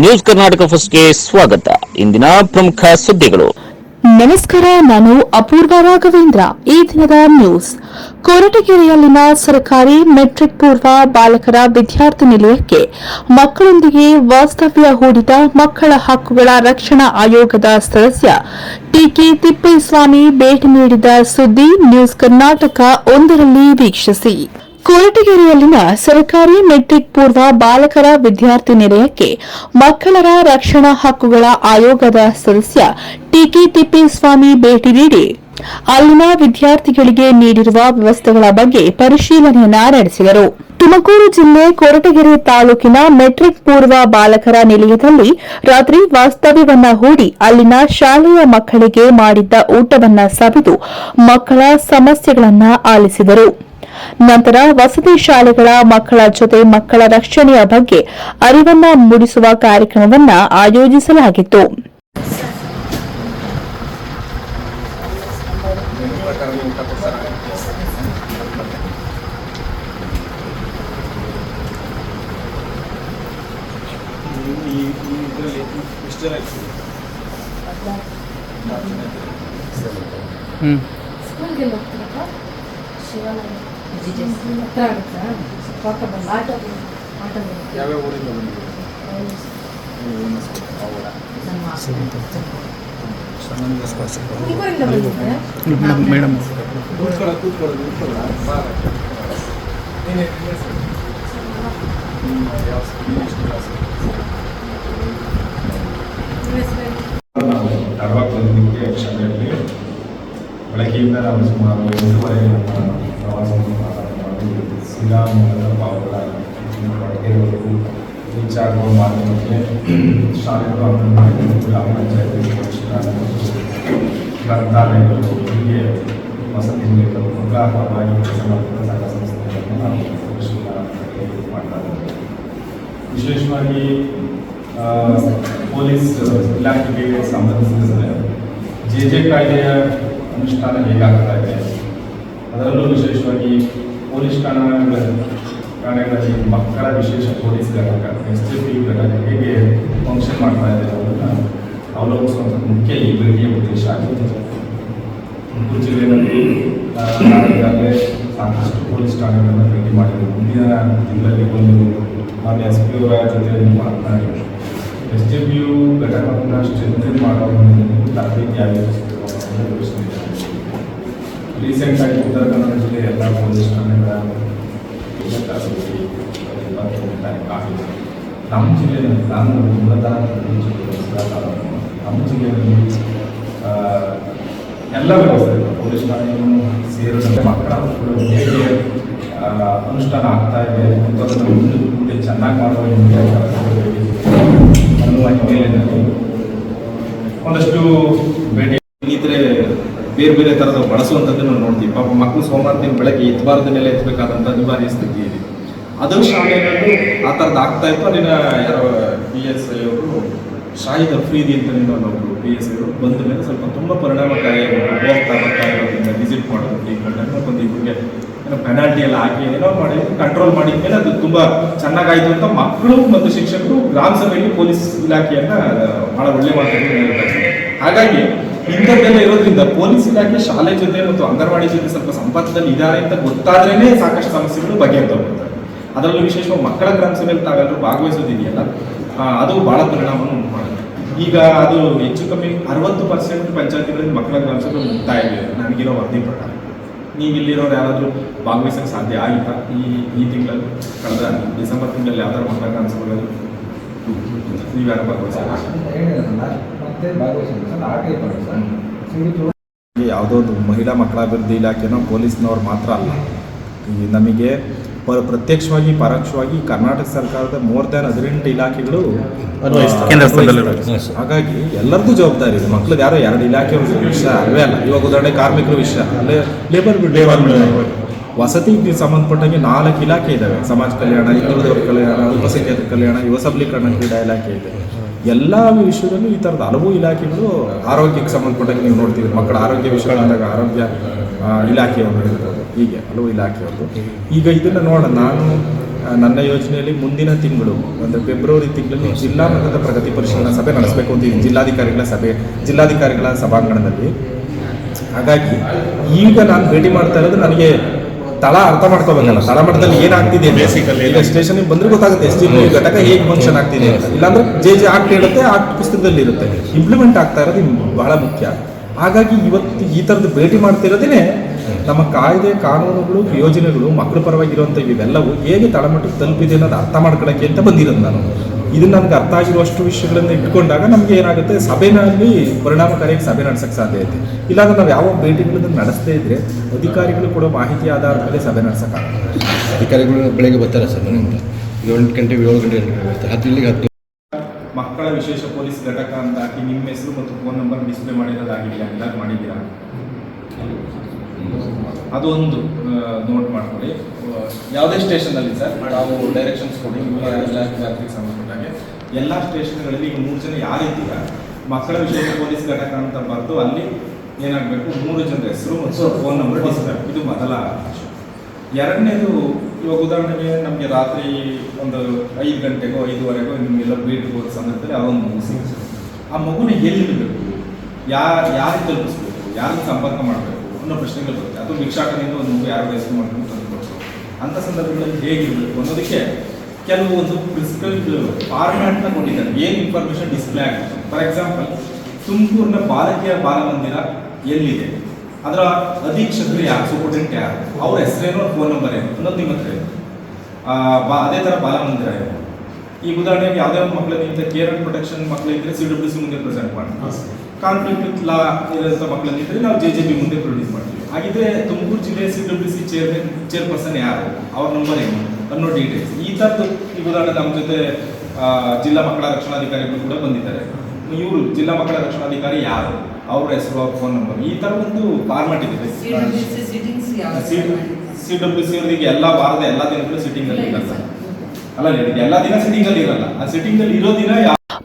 News Karnataka ಫಸ್ಟ್ಗೆ ಸ್ವಾಗತ. ಇಂದಿನ ಪ್ರಮುಖ ಸುದ್ದಿಗಳು. ನಮಸ್ಕಾರ, ನಾನು ಅಪೂರ್ವ ರಾಘವೇಂದ್ರ. ಈ ದಿನದ ನ್ಯೂಸ್. ಕೊರಟಗೆರೆಯಲ್ಲಿನ ಸರ್ಕಾರಿ ಮೆಟ್ರಿಕ್ ಪೂರ್ವ ಬಾಲಕರ ವಿದ್ಯಾರ್ಥಿ ನಿಲಯಕ್ಕೆ ಮಕ್ಕಳೊಂದಿಗೆ ವಾಸ್ತವ್ಯ ಹೂಡಿದ ಮಕ್ಕಳ ಹಕ್ಕುಗಳ ರಕ್ಷಣಾ ಆಯೋಗದ ಸದಸ್ಯ ಟಿಕೆ ತಿಪ್ಪೇಸ್ವಾಮಿ ಭೇಟಿ ನೀಡಿದ ಸುದ್ದಿ ನ್ಯೂಸ್ ಕರ್ನಾಟಕ ಒಂದರಲ್ಲಿ ವೀಕ್ಷಿಸಿ. ಕೊರಟಗೆರೆಯಲ್ಲಿನ ಸರ್ಕಾರಿ ಮೆಟ್ರಿಕ್ ಪೂರ್ವ ಬಾಲಕರ ವಿದ್ಯಾರ್ಥಿ ನಿಲಯಕ್ಕೆ ಮಕ್ಕಳರ ರಕ್ಷಣಾ ಹಕ್ಕುಗಳ ಆಯೋಗದ ಸದಸ್ಯ ಟಿಕೆ ತಿಪ್ಪೇಸ್ವಾಮಿ ಭೇಟಿ ನೀಡಿ, ಅಲ್ಲಿನ ವಿದ್ಯಾರ್ಥಿಗಳಿಗೆ ನೀಡಿರುವ ವ್ಯವಸ್ಥೆಗಳ ಬಗ್ಗೆ ಪರಿಶೀಲನೆಯನ್ನ ನಡೆಸಿದರು. ತುಮಕೂರು ಜಿಲ್ಲೆ ಕೊರಟಗೆರೆ ತಾಲೂಕಿನ ಮೆಟ್ರಿಕ್ ಪೂರ್ವ ಬಾಲಕರ ನಿಲಯದಲ್ಲಿ ರಾತ್ರಿ ವಾಸ್ತವ್ಯವನ್ನ ಹೂಡಿ ಅಲ್ಲಿನ ಶಾಲೆಯ ಮಕ್ಕಳಿಗೆ ಮಾಡಿದ್ದ ಊಟವನ್ನ ಸವಿದು ಮಕ್ಕಳ ಸಮಸ್ಯೆಗಳನ್ನ ಆಲಿಸಿದರು. ನಂತರ ವಸತಿ ಶಾಲೆಗಳ ಮಕ್ಕಳ ಜೊತೆ ಮಕ್ಕಳ ರಕ್ಷಣೆಯ ಬಗ್ಗೆ ಅರಿವನ್ನ ಮೂಡಿಸುವ ಕಾರ್ಯಕ್ರಮವನ್ನ ಆಯೋಜಿಸಲಾಗಿತ್ತು. ಈ ಹತ್ರ ಆಗುತ್ತಾ ಪಾಪ ಆಟೋ ಆಟೋ ಮೇಡಮ್ ಕೂತ್ಕೊಳ್ಳೋ ಕೂತ್ಕೊಳ್ಳೋ ಕೂತ್ಕೊಳ್ಳೋ ಧಾರವಾಡ ಬಂದಿದ್ದಕ್ಕೆ ಕ್ಷಮೆಯಲ್ಲಿ ಬೆಳಗ್ಗೆಯಿಂದ ನಾವು ಸುಮಾರು ಎಂಟೂವರೆ ನಮ್ಮ ಪ್ರಾರಂಭ ಮಾಡಿ ಶ್ರೀರಾಮನಗರ ಪಾವಗಡ ಅಡುಗೆವರೆಗೂ ರೀಚ್ ಆಗುವ ಮಾರ್ಗಕ್ಕೆ ಶಾಲೆಗಳು ಅಂಗನವಾಡಿ ಗ್ರಾಮ ಪಂಚಾಯತಿ ಶಿಕ್ಷಣ ಗ್ರಂಥಾಲಯಗಳು ಹೀಗೆ ವಸತಿ ನಿಲಯಗಳು ಮಕ್ಕಳ ಪರವಾಗಿ ಕೆಲಸ ಮಾಡುತ್ತಿರುವ ಸಂಘ ಸಂಸ್ಥೆಗಳನ್ನು ನಾವು ಪರಿಶೀಲನೆ ಮಾಡ್ತಾ ಇದ್ದೇವೆ ವಿಶೇಷವಾಗಿ ಆ, ಪೊಲೀಸ್ ಇಲಾಖೆಗೆ ಸಂಬಂಧಿಸಿದರೆ ಜೆ ಜೆ ಕಾಯ್ದೆಯ ಅನುಷ್ಠಾನ ಹೇಗಾಗ್ತಾ ಇದೆ ಅದರಲ್ಲೂ ವಿಶೇಷವಾಗಿ ಪೊಲೀಸ್ ಠಾಣೆಗಳ ಠಾಣೆಗಳಲ್ಲಿ ಮಕ್ಕಳ ವಿಶೇಷ ಪೊಲೀಸ್ ಘಟಕ ಎಸ್ ಟಿ ಪಿ ಘಟಕ ಹೇಗೆ ಫಂಕ್ಷನ್ ಮಾಡ್ತಾ ಇದೆ ಅನ್ನೋದನ್ನು ಅವಲೋಕಿಸುವಂಥ ಮುಖ್ಯ ಈ ಭೇಟಿಯ ಉದ್ದೇಶ ಆಗಿದೆ ತುಮಕೂರು ಜಿಲ್ಲೆಯಲ್ಲಿ ಆ, ನಾವು ಈಗಾಗಲೇ ಸಾಕಷ್ಟು ಪೊಲೀಸ್ ಠಾಣೆಗಳನ್ನು ಭೇಟಿ ಮಾಡಿದ್ದೇವೆ ಮುಂದಿನ ತಿಂಗಳಲ್ಲಿ ಒಂದು ಮಾನ್ಯ ಎಸ್ ಪಿ ಅವರ ಜೊತೆಯಲ್ಲಿ ಮಾತನಾಡಿ ಎಸ್ ಡಿ ಪಿ ಯು ಘಟಕವನ್ನು ಸ್ಟ್ರೆಂಥನ್ ಮಾಡೋ ಒಂದು ತರಬೇತಿ ಆಯೋಜಿಸಿರುವ ಯೋಚನೆ ಇದೆ. ರೀಸೆಂಟಾಗಿ ಉತ್ತರ ಕನ್ನಡ ಜಿಲ್ಲೆಯ ಎಲ್ಲ ಪೊಲೀಸ್ ಠಾಣೆಗಳ ನಮ್ಮ ಜಿಲ್ಲೆಯಲ್ಲಿ ನಾನು ಮೂಲತಃ ನಮ್ಮ ಜಿಲ್ಲೆಯಲ್ಲಿ ಎಲ್ಲ ವ್ಯವಸ್ಥೆ. ಪೊಲೀಸ್ ಠಾಣೆಯನ್ನು ಸೇರಿದಂತೆ ಮಕ್ಕಳ ಹೇಗೆ ಅನುಷ್ಠಾನ ಆಗ್ತಾ ಇದೆ ಅನ್ನೋದನ್ನು ಮುಂದೆ ಚೆನ್ನಾಗಿ ಮಾಡುವ ಅನ್ನುವ ಹಿನ್ನೆಲೆಯಲ್ಲಿ ಒಂದಷ್ಟು ಭೇಟಿ ಬೇರೆ ಬೇರೆ ಥರದ ಬಳಸುವಂಥದ್ದನ್ನು ನೋಡ್ತೀವಿ. ಪಾಪ ಮಕ್ಕಳು ಸೋಮವಾರ ದಿನ ಬೆಳಗ್ಗೆ ಮೇಲೆ ಎತ್ತಬೇಕಾದಂಥ ಅನಿವಾರ್ಯ ಸ್ಥಿತಿ ಇದೆ. ಅದು ಶಾಲೆಗಳಲ್ಲಿ ಆ ಥರದ್ದು ಆಗ್ತಾ ಇತ್ತು. ಅಲ್ಲಿನ ಯಾರೋ ಪಿ ಎಸ್ ಐ ಅವರು ಶಾಹಿದ್ ಅಫ್ರೀದಿ ಅಂತ ಒಬ್ಬರು ಪಿ ಎಸ್ ಐ ಅವರು ಬಂದ ಮೇಲೆ ಸ್ವಲ್ಪ ತುಂಬ ಪರಿಣಾಮಕಾರಿಯಾಗಿ ಹೋಗ್ತಾ ಬರ್ತಾ ಇರೋದ್ರಿಂದ ವಿಸಿಟ್ ಮಾಡೋದು ಟೀಮ್ಗಳನ್ನ ಒಂದು ಇವ್ರಿಗೆ ಏನೋ ಪೆನಾಲ್ಟಿ ಎಲ್ಲ ಹಾಕಿ ಏನೋ ಮಾಡಿ ಕಂಟ್ರೋಲ್ ಮಾಡಿದ ಮೇಲೆ ಅದು ತುಂಬ ಚೆನ್ನಾಗಾಯಿತು ಅಂತ ಮಕ್ಕಳು ಮತ್ತು ಶಿಕ್ಷಕರು ಗ್ರಾಮ ಸಭೆಯಲ್ಲಿ ಪೊಲೀಸ್ ಇಲಾಖೆಯನ್ನ ಬಹಳ ಒಳ್ಳೆ ಮಾತನ್ನು ಹಾಗಾಗಿ ಇಂಥದ್ದೆಲ್ಲ ಇರೋದ್ರಿಂದ ಪೊಲೀಸ್ ಇಲಾಖೆ ಶಾಲೆ ಜೊತೆ ಮತ್ತು ಅಂಗನವಾಡಿ ಜೊತೆ ಸ್ವಲ್ಪ ಸಂಪರ್ಕದಲ್ಲಿ ಇದ್ದಾರೆ ಅಂತ ಗೊತ್ತಾದ್ರೇನೆ ಸಾಕಷ್ಟು ಸಮಸ್ಯೆಗಳು ಬಗೆಹರಿದು ಹೋಗ್ತವೆ ಅದರಲ್ಲೂ ವಿಶೇಷವಾಗಿ ಮಕ್ಕಳ ಗ್ರಾಮ ತಾವೆಲ್ಲರೂ ಭಾಗವಹಿಸೋದಿದೆಯಲ್ಲ ಅದು ಬಹಳ ಪರಿಣಾಮವನ್ನು ಉಂಟು ಮಾಡುತ್ತೆ ಈಗ ಅದು ಹೆಚ್ಚು ಕಮ್ಮಿ ಅರವತ್ತು ಪರ್ಸೆಂಟ್ ಪಂಚಾಯತಿಗಳಲ್ಲಿ ಮಕ್ಕಳ ಗ್ರಾಮ ಮುಕ್ತಾಯ ಇದೆ ನನಗಿರೋ ವರದಿ ಪ್ರಕಾರ. ನೀವು ಇಲ್ಲಿರೋರು ಯಾರಾದರೂ ಭಾಗವಹಿಸಕ್ಕೆ ಸಾಧ್ಯ ಆಗಿಲ್ಲ ಈ ಈ ತಿಂಗಳಲ್ಲಿ, ಕಳೆದ ಡಿಸೆಂಬರ್ ತಿಂಗಳಲ್ಲಿ ಯಾವ್ದಾದ್ರು ಮಕ್ಕಳ ಗ್ರಾಮ ನೀವು ಯಾರು ಭಾಗವಹಿಸಿದ್ರು ಯಾವುದೋ ಒಂದು ಮಹಿಳಾ ಮಕ್ಕಳ ಅಭಿವೃದ್ಧಿ ಇಲಾಖೆನೋ ಪೊಲೀಸ್ನವ್ರು ಮಾತ್ರ ಅಲ್ಲ. ಈ ನಮಗೆ ಪ- ಪ್ರತ್ಯಕ್ಷವಾಗಿ ಪರೋಕ್ಷವಾಗಿ ಕರ್ನಾಟಕ ಸರ್ಕಾರದ ಮೋರ್ ದ್ಯಾನ್ ಹದಿನೆಂಟು ಇಲಾಖೆಗಳು. ಹಾಗಾಗಿ ಎಲ್ಲರದ್ದು ಜವಾಬ್ದಾರಿ ಇದೆ. ಮಕ್ಳಿಗೆ ಯಾರೋ ಎರಡು ಇಲಾಖೆ ವಿಷಯ ಅಲ್ವೇ ಅಲ್ಲ. ಇವಾಗ ಉದಾಹರಣೆ ಕಾರ್ಮಿಕರ ವಿಷಯ ಅಲ್ಲೇ ಲೇಬರ್ ಲೇಬರ್ ವಸತಿಗೆ ಸಂಬಂಧಪಟ್ಟಂಗೆ ನಾಲ್ಕು ಇಲಾಖೆ ಇದ್ದಾವೆ ಸಮಾಜ ಕಲ್ಯಾಣ ಹಿಂದುಳಿದವರ ಕಲ್ಯಾಣ, ಅಲ್ಪಸಂಖ್ಯಾತರ ಕಲ್ಯಾಣ, ಯುವ ಸಬಲೀಕರಣ ಕ್ರೀಡಾ ಇಲಾಖೆ ಇದೆ. ಎಲ್ಲ ವಿಷಯದಲ್ಲೂ ಈ ಥರದ ಹಲವು ಇಲಾಖೆಗಳು ಆರೋಗ್ಯಕ್ಕೆ ಸಂಬಂಧಪಟ್ಟಂಗೆ ನೀವು ನೋಡ್ತೀವಿ. ಮಕ್ಕಳ ಆರೋಗ್ಯ ವಿಷಯಗಳಾದಾಗ ಆರೋಗ್ಯ ಇಲಾಖೆಯವರು ಇರ್ಬೋದು ಹೀಗೆ ಹಲವು ಇಲಾಖೆಯವರು ಈಗ ಇದನ್ನು ನೋಡೋಣ. ನಾನು ನನ್ನ ಯೋಜನೆಯಲ್ಲಿ ಮುಂದಿನ ತಿಂಗಳು, ಅಂದರೆ ಫೆಬ್ರವರಿ ತಿಂಗಳಲ್ಲಿ ಜಿಲ್ಲಾ ಮಟ್ಟದ ಪ್ರಗತಿ ಪರಿಶೀಲನಾ ಸಭೆ ನಡೆಸಬೇಕು ಅಂತ ಜಿಲ್ಲಾಧಿಕಾರಿಗಳ ಸಭೆ, ಜಿಲ್ಲಾಧಿಕಾರಿಗಳ ಸಭಾಂಗಣದಲ್ಲಿ. ಹಾಗಾಗಿ ಈಗ ನಾನು ಭೇಟಿ ಮಾಡ್ತಾ ಇರೋದು ನನಗೆ ತಳ ಅರ್ಥ ಮಾಡ್ಕೋಬೇಕಲ್ಲ. ತಳಮಟ್ಟದಲ್ಲಿ ಏನಾಗ್ತಿದೆ ಬೇಸಿಕಲ್ಲಿ ಸ್ಟೇಷನ್ ಸ್ಟೇಷನ್ಗೆ ಬಂದ್ರೆ ಗೊತ್ತಾಗುತ್ತೆ. ಎಸ್ ಡಿ ಘಟಕ ಹೇಗೆ ಫಂಕ್ಷನ್ ಆಗ್ತಿದೆ ಅಂತ. ಇಲ್ಲಾಂದ್ರೆ ಜೆ ಜೆ ಆಕ್ಟ್ ಹೇಳುತ್ತೆ ಆಕ್ಟ್ ಪುಸ್ತಕದಲ್ಲಿ ಇರುತ್ತೆ. ಇಂಪ್ಲಿಮೆಂಟ್ ಆಗ್ತಾ ಇರೋದು ಬಹಳ ಮುಖ್ಯ. ಹಾಗಾಗಿ ಇವತ್ತು ಈ ಥರದ್ದು ಭೇಟಿ ಮಾಡ್ತಿರೋದೇ ನಮ್ಮ ಕಾಯ್ದೆ ಕಾನೂನುಗಳು ಯೋಜನೆಗಳು ಮಕ್ಕಳ ಪರವಾಗಿರುವಂಥ ಇವೆಲ್ಲವೂ ಹೇಗೆ ತಳಮಟ್ಟಕ್ಕೆ ತಲುಪಿದೆ ಅನ್ನೋದು ಅರ್ಥ ಮಾಡ್ಕೊಳ್ಳೋಕ್ಕೆ ಅಂತ ಬಂದಿರೋದು ನಾನು. ಇದು ನನಗೆ ಅರ್ಥ ಆಗಿರುವಷ್ಟು ವಿಷಯಗಳನ್ನು ಇಟ್ಕೊಂಡಾಗ ನಮಗೆ ಏನಾಗುತ್ತೆ? ಸಭೆನಲ್ಲಿ ಪರಿಣಾಮಕಾರಿಯಾಗಿ ಸಭೆ ನಡೆಸಕ್ ಸಾಧ್ಯ ಐತೆ. ಇಲ್ಲಾಂದ್ರೆ ನಾವು ಯಾವ ಭೇಟಿಗಳನ್ನು ನಡೆಸದೇ ಇದ್ರೆ ಅಧಿಕಾರಿಗಳು ಕೊಡೋ ಮಾಹಿತಿ ಆಧಾರದ ಮೇಲೆ ಸಭೆ ನಡೆಸೋಕ್ಕಾಗಲ್ಲ ಅಧಿಕಾರಿಗಳು ಬೆಳಗ್ಗೆ ಬರ್ತಾರೆ ಸರ್ ಮನೆಯಿಂದ. ಏಳು ಗಂಟೆ ಏಳು ಗಂಟೆ ಬರ್ತಾರೆ. ಹತ್ತು ಇಲ್ಲಿಗೆ ಹತ್ತು. ಮಕ್ಕಳ ವಿಶೇಷ ಪೊಲೀಸ್ ಘಟಕ ಅಂತ ಹಾಕಿ ನಿಮ್ಮ ಹೆಸರು ಮತ್ತು ಫೋನ್ ನಂಬರ್ ಡಿಸ್ಪ್ಲೇ ಮಾಡಿರೋದಾಗಿಲ್ಲ ಅಂತ ಮಾಡಿದ್ದೀರಾ? ಅದೊಂದು ನೋಟ್ ಆ, ಯಾವುದೇ ಸ್ಟೇಷನಲ್ಲಿ ಸರ್ ನಾವು ಡೈರೆಕ್ಷನ್ಸ್ ಕೊಡಿ ಜಾತ್ರೆಗೆ ಸಂಬಂಧಪಟ್ಟಾಗೆ. ಎಲ್ಲ ಸ್ಟೇಷನ್ಗಳಲ್ಲಿ ಈಗ ಮೂರು ಜನ ಯಾರಿದ್ದೀರಾ ಮಕ್ಕಳ ವಿಷಯ ಪೊಲೀಸ್ ಘಟಕ ಅಂತ ಬರೆದು ಅಲ್ಲಿ ಏನಾಗಬೇಕು? ಮೂರು ಜನರ ಹೆಸರು ಮತ್ತು ಫೋನ್ ನಂಬರ್ ಡಿಸ್ಪ್ಲೇ ಇದು ಮೊದಲ. ಎರಡನೇದು ಇವಾಗ ಉದಾಹರಣೆಗೆ ನಮಗೆ ರಾತ್ರಿ ಒಂದು ಐದು ಗಂಟೆಗೋ ಐದುವರೆಗೋ ನಿಮಗೆಲ್ಲ ಬೀಟ್ಗೆ ಹೋದ ಸಂದರ್ಭದಲ್ಲಿ ಒಂದು ಮಗು ಸಿಗುತ್ತೆ ಆ ಮಗುನ ಎಲ್ಲಿಡಬೇಕು ಯಾರು ಯಾರಿಗೆ ತಲುಪಿಸ್ಬೇಕು? ಯಾರಿಗೆ ಸಂಪರ್ಕ ಮಾಡಬೇಕು? ಅನ್ನೋ ಪ್ರಶ್ನೆಗಳು ಬರುತ್ತೆ. ಅದು ಭಿಕ್ಷಾಟನೆಯಿಂದ ಒಂದು ಮಗು ಯಾರು ರೆಸ್ಕ್ಯೂ ಮಾಡ್ಕೊಂಡು ಅಂಥ ಸಂದರ್ಭಗಳಲ್ಲಿ ಹೇಗಿರಬೇಕು ಅನ್ನೋದಕ್ಕೆ ಕೆಲವು ಒಂದು ಪ್ರಿನ್ಸಿಪಲ್ನ ಕೊಟ್ಟಿದ್ದಾರೆ. ಏನು ಇನ್ಫಾರ್ಮೇಷನ್ ಡಿಸ್ಪ್ಲೇ ಆಗುತ್ತೆ? ಫಾರ್ ಎಕ್ಸಾಂಪಲ್ ತುಮಕೂರಿನ ಬಾಲಕಿಯ ಬಾಲಮಂದಿರ ಎಲ್ಲಿದೆ? ಅದರ ಅಧೀಕ್ಷಕರು ಯಾರು? ಸೂಪರ್ಟೆಂಟ್ ಯಾರು? ಅವ್ರ ಹೆಸರೇನು? ಫೋನ್ ನಂಬರ್ ಏನು? ಅನ್ನೋದು ನಿಮ್ಮ ಹತ್ರ ಅದೇ ಥರ ಬಾಲಮಂದಿರ ಇದೆ ಈ ಉದಾಹರಣೆಗೆ ಯಾವುದೇ ಒಂದು ಮಕ್ಕಳಿಗೆ ಇಂಥ ಕೇರ್ ಅಂಡ್ ಪ್ರೊಟೆಕ್ಷನ್ ಮಕ್ಕಳಿದ್ರೆ ಸಿ ಡಬ್ಲ್ಯೂ ಸಿ ಮುಂದೆ ಪ್ರೆಸೆಂಟ್ ಮಾಡ್ತೀವಿ ಕಾನ್ಫ್ಲಿಕ್ಟ್ ವಿತ್ ಲಾ ಇರೋಂಥ ಮಕ್ಕಳಿದ್ರೆ ನಾವು ಜೆ ಜೆ ಬಿ ಮುಂದೆ ಪ್ರೊಡ್ಯೂಸ್ ಮಾಡ್ತೀವಿ. ಹಾಗಿದ್ರೆ ತುಮಕೂರು ಜಿಲ್ಲೆ C W C chair chairperson ಯಾರು? ಅವ್ರ ನಂಬರ್ ಏನು? ಅನ್ನೋ ಡೀಟೇಲ್ಸ್ ಈ ಥರದ್ದು ಈಗ ಉದಾಹರಣೆ ನಮ್ಮ ಜೊತೆ ಜಿಲ್ಲಾ ಮಕ್ಕಳ ರಕ್ಷಣಾಧಿಕಾರಿಗಳು ಕೂಡ ಬಂದಿದ್ದಾರೆ. ಇವರು ಜಿಲ್ಲಾ ಮಕ್ಕಳ ರಕ್ಷಣಾಧಿಕಾರಿ ಯಾರು? ಅವ್ರ ಹೆಸರು ಅವ್ರ ಫೋನ್ ನಂಬರ್ ಈ ಥರ ಒಂದು ಫಾರ್ಮ್ಯಾಟ್ ಇದೆ. ಸಿ ಡಬ್ಲ್ಯೂ ಸಿ ಅವರಿಗೆ ಎಲ್ಲ ವಾರದ ಎಲ್ಲ ದಿನಗಳು ಸಿಟ್ಟಿಂಗ್ ಅಲ್ಲಿ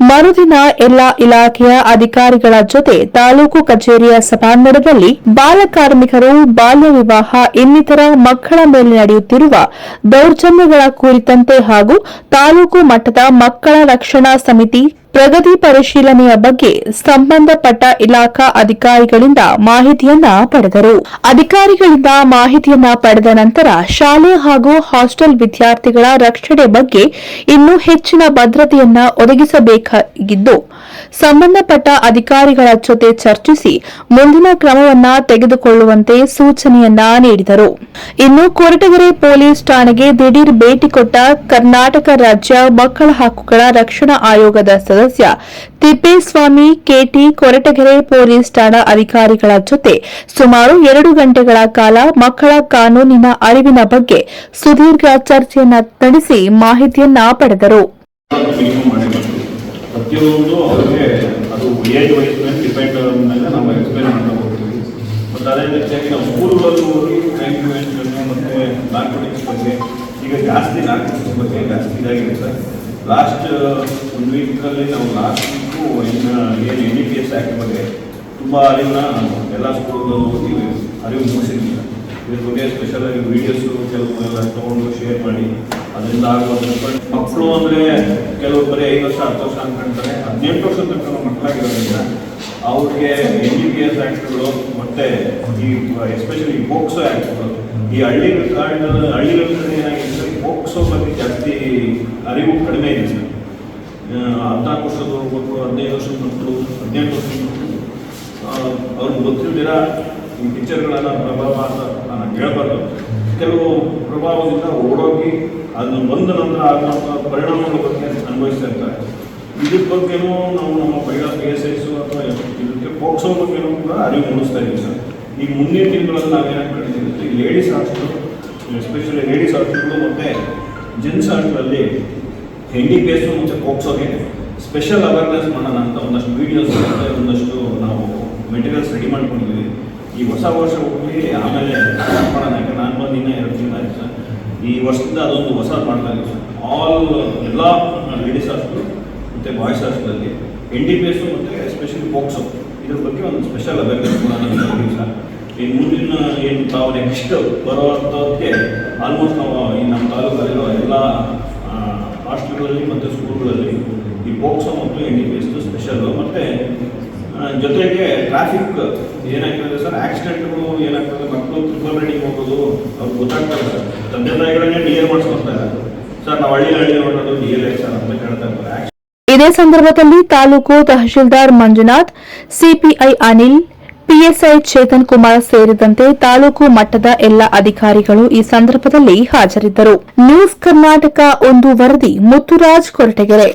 ಮರುದಿನ ಎಲ್ಲ ಇಲಾಖೆಯ ಅಧಿಕಾರಿಗಳ ಜೊತೆ ತಾಲೂಕು ಕಚೇರಿಯ ಸಭಾಂಗಣದಲ್ಲಿ ಬಾಲ ಕಾರ್ಮಿಕರು, ಬಾಲ್ಯ ವಿವಾಹ, ಇನ್ನಿತರ ಮಕ್ಕಳ ಮೇಲೆ ನಡೆಯುತ್ತಿರುವ ದೌರ್ಜನ್ಯಗಳ ಕುರಿತಂತೆ ಹಾಗೂ ತಾಲೂಕು ಮಟ್ಟದ ಮಕ್ಕಳ ರಕ್ಷಣಾ ಸಮಿತಿ ಪ್ರಗತಿ ಪರಿಶೀಲನೆಯ ಬಗ್ಗೆ ಸಂಬಂಧಪಟ್ಟ ಇಲಾಖಾ ಅಧಿಕಾರಿಗಳಿಂದ ಮಾಹಿತಿಯನ್ನ ಪಡೆದರು. ಅಧಿಕಾರಿಗಳಿಂದ ಮಾಹಿತಿಯನ್ನ ಪಡೆದ ನಂತರ ಶಾಲೆ ಹಾಗೂ ಹಾಸ್ಟೆಲ್ ವಿದ್ಯಾರ್ಥಿಗಳ ರಕ್ಷಣೆ ಬಗ್ಗೆ ಇನ್ನೂ ಹೆಚ್ಚಿನ ಭದ್ರತೆಯನ್ನ ಒದಗಿಸಬೇಕಾಗಿದ್ದು ಸಂಬಂಧಪಟ್ಟ ಅಧಿಕಾರಿಗಳ ಜೊತೆ ಚರ್ಚಿಸಿ ಮುಂದಿನ ಕ್ರಮವನ್ನ ತೆಗೆದುಕೊಳ್ಳುವಂತೆ ಸೂಚನೆಯನ್ನ ನೀಡಿದರು. ಇನ್ನು ಕೊರಟಗೆರೆ ಪೊಲೀಸ್ ಠಾಣೆಗೆ ದಿಢೀರ್ ಭೇಟಿ ಕೊಟ್ಟ ಕರ್ನಾಟಕ ರಾಜ್ಯ ಮಕ್ಕಳ ಹಕ್ಕುಗಳ ರಕ್ಷಣಾ ಆಯೋಗದ ಸದಸ್ಯ ತಿಪ್ಪೇಸ್ವಾಮಿ ಕೆಟಿ ಕೊರಟಗೆರೆ ಪೊಲೀಸ್ ಠಾಣಾ ಅಧಿಕಾರಿಗಳ ಜೊತೆ ಸುಮಾರು ಎರಡು ಗಂಟೆಗಳ ಕಾಲ ಮಕ್ಕಳ ಕಾನೂನಿನ ಅರಿವಿನ ಬಗ್ಗೆ ಸುದೀರ್ಘ ಚರ್ಚೆಯನ್ನ ನಡೆಸಿ ಮಾಹಿತಿಯನ್ನ ಪಡೆದರು. ಪ್ರತಿಯೊಂದು ಅವ್ರಿಗೆ ಅದು ಏಜ್ ವೈಸ್ ಮೇಲೆ ಡಿಪೆಂಡ್ ಮೇಲೆ ನಾವು ಎಕ್ಸ್ಪ್ಲೈನ್ ಮಾಡ್ತಾ ಹೋಗ್ತೀವಿ ಮತ್ತು ಅದೇ ರೀತಿಯಾಗಿ ನಾವು ಸ್ಕೂಲ್ಗಳಲ್ಲಿ ಹೋಗಿ ಕ್ರೈಮ್ ಮ್ಯಾನೇಜ್ಮೆಂಟ್ ಮತ್ತು ನಾರ್ಕೋಟಿಕ್ಸ್ ಬಗ್ಗೆ ಈಗ ಜಾಸ್ತಿ ನಾರ್ಕೋಟಿಕ್ಸ್ ಬಗ್ಗೆ ಜಾಸ್ತಿ ಇದಾಗಿದೆ ಸರ್ ಲಾಸ್ಟ್ ಒಂದು ವೀಕಲ್ಲಿ ನಾವು ಲಾಸ್ಟ್ ವೀಕು ಇನ್ನು ಏನು N E P S act ಬಗ್ಗೆ ತುಂಬ ಅರಿವನ್ನ ಎಲ್ಲ ಸ್ಕೂಲ್ಗಳಲ್ಲಿ ಹೋಗಿ ಅರಿವು ಮೂಡಿಸಿದ್ದೀವಿ ಇದ್ರ ಬಗ್ಗೆ ಸ್ಪೆಷಲಾಗಿ ವೀಡಿಯೋಸು ಕೆಲವು ಎಲ್ಲ ತೊಗೊಂಡು ಶೇರ್ ಮಾಡಿ. ಅದರಿಂದ ಆಗುವಂಥ ಮಕ್ಕಳು ಅಂದರೆ ಕೆಲವು ಬರೀ ಐದು ವರ್ಷ, ಹತ್ತು ವರ್ಷ ಅನ್ಕೊಂತಾರೆ ಹದಿನೆಂಟು ವರ್ಷ ತನಕ ಮಕ್ಕಳಾಗಿರೋದ್ರಿಂದ ಅವ್ರಿಗೆ ಎನ್ ಡಿ ಪಿ ಎಸ್ ಆ್ಯಕ್ಟ್ಗಳು ಮತ್ತೆ ಈ ಎಸ್ಪೆಷಲಿ ಪೋಕ್ಸೋ ಆ್ಯಕ್ಟ್ಗಳು ಈ ಹಳ್ಳಿ ಕಾರಣ ಹಳ್ಳಿಗಳಲ್ಲಿ ಏನಾಗಿದೆ ಪೋಕ್ಸೋ ಬಗ್ಗೆ ಜಾಸ್ತಿ ಅರಿವು ಕಡಿಮೆ ಇದೆ ಸರ್. ಹದಿನಾಲ್ಕು ವರ್ಷದ ಮಕ್ಕಳು, ಹದಿನೈದು ವರ್ಷದ ಮಕ್ಕಳು, ಹದಿನೆಂಟು ವರ್ಷದ ಮಕ್ಕಳು ಅವ್ರಿಗೆ ಗೊತ್ತಿಲ್ದಿರ ಈ ಪಿಕ್ಚರ್ಗಳನ್ನು ಪ್ರಭಾವ ಅಂತ ನಾನು ಹೇಳ್ಬಾರ್ದು. ಕೆಲವು ಪ್ರಭಾವದಿಂದ ಓಡೋಗಿ ಅದನ್ನು ಬಂದ ನಂತರ ಆಗುವಂಥ ಪರಿಣಾಮಗಳ ಬಗ್ಗೆ ಅನುಭವಿಸ್ತಾ ಇರ್ತಾರೆ. ಇದ್ರ ಬಗ್ಗೆನೂ ನಾವು ನಮ್ಮ ಬೈಲ ಪಿ ಎಸ್ ಐಸು ಅಥವಾ ಇದಕ್ಕೆ ಪೋಕ್ಸೋ ಬಗ್ಗೆನೂ ಕೂಡ ಅರಿವು ಮೂಡಿಸ್ತಾ ಇದ್ದೀವಿ ಸರ್. ಈಗ ಮುಂದಿನ ತಿಂಗಳಲ್ಲಿ ನಾವೇನು ಕಂಡಿದ್ದೀವಿ ಈ ladies hospital especially ladies hospital ಮತ್ತು ಜೆಂಟ್ಸ್ ಹಾಸ್ಪಿಟಲಲ್ಲಿ ಹೆಂಡಿ ಡಿ ಪಿ ಎಸ್ ಮತ್ತು ಪೋಕ್ಸೋಗೆ ಸ್ಪೆಷಲ್ ಅವೇರ್ನೆಸ್ ಮಾಡೋಣ ಅಂತ ಒಂದಷ್ಟು ವೀಡಿಯೋಸ್ ಮತ್ತು ಒಂದಷ್ಟು ನಾವು ಮೆಟೀರಿಯಲ್ಸ್ ರೆಡಿ ಮಾಡ್ಕೊಂಡಿದ್ದೀವಿ. ಈ ಹೊಸ ವರ್ಷ ಹೋಗಿ ಆಮೇಲೆ ಮಾಡೋಣ. ನಾನು ಇನ್ನೂ ಎರಡು ತಿಂಗಳು ಆಯ್ತು ಸರ್. ಈ ವರ್ಷದಿಂದ ಅದೊಂದು ಹೊಸ ಇದ್ದೀವಿ ಆಲ್ ಎಲ್ಲ ಲೇಡೀಸ್ ಹಾಸ್ಟೆಲ್ ಮತ್ತು ಬಾಯ್ಸ್ ಹಾಸ್ಟೆಲಲ್ಲಿ ಎನ್ ಡಿ ಪಿ ಎಸ್ ಮತ್ತು ಎಸ್ಪೆಷಲಿ ಪೋಕ್ಸೋ ಇದ್ರ ಬಗ್ಗೆ ಒಂದು ಸ್ಪೆಷಲ್ ಅವೇರ್ನೆಸ್ ಕೂಡ ಸರ್. ಈ ಮುಂದಿನ ಏನು ತಾವು ನೆಕ್ಸ್ಟ್ ಬರುವಂಥದ್ದಕ್ಕೆ ಆಲ್ಮೋಸ್ಟ್ ನಾವು ಈ ನಮ್ಮ ತಾಲೂಕಲ್ಲಿರೋ ಎಲ್ಲ ಹಾಸ್ಟೆಲ್ಗಳಲ್ಲಿ ಮತ್ತು ಸ್ಕೂಲ್ಗಳಲ್ಲಿ ಈ ಪೋಕ್ಸೋ ಮತ್ತು N D P S special ಮತ್ತು ಜೊತೆಗೆ ಟ್ರಾಫಿಕ್ ಏನಾಗ್ತದೆ ಸರ್? ಆಕ್ಸಿಡೆಂಟ್ಗಳು ಏನಾಗ್ತದೆ? ಮಕ್ಕಳು ಟ್ರಿಪಲ್ ರೈಡಿಂಗ್ ಹೋಗೋದು ಅವ್ರಿಗೆ ಗೊತ್ತಾಗ್ತದೆ ಸರ್. ತಂದೆ ತಾಯಿಗಳನ್ನೇ ಡಿ ಎಲ್ ಮಾಡಿಸ್ಕೊತಾರೆ ಸರ್, ನಾವು ಹಳ್ಳಿ ಹಳ್ಳಿ ಹೊರಡೋದು ಡಿ ಎಲ್ ಸರ್ ಅಂತ ಕೇಳ್ತಾ ಇದ್ದಾರೆ. ಇದೇ ಸಂದರ್ಭದಲ್ಲಿ ತಾಲೂಕು ತಹಶೀಲ್ದಾರ್ ಮಂಜುನಾಥ್, ಸಿಪಿಐ ಅನಿಲ್, ಪಿಎಸ್ಐ ಚೇತನ್ ಕುಮಾರ್ ಸೇರಿದಂತೆ ತಾಲೂಕು ಮಟ್ಟದ ಎಲ್ಲ ಅಧಿಕಾರಿಗಳು ಈ ಸಂದರ್ಭದಲ್ಲಿ ಹಾಜರಿದ್ದರು. ನ್ಯೂಸ್ ಕರ್ನಾಟಕ ಒಂದು ವರದಿ, ಮುತ್ತುರಾಜ್ ಕೊರಟಗೆರೆ.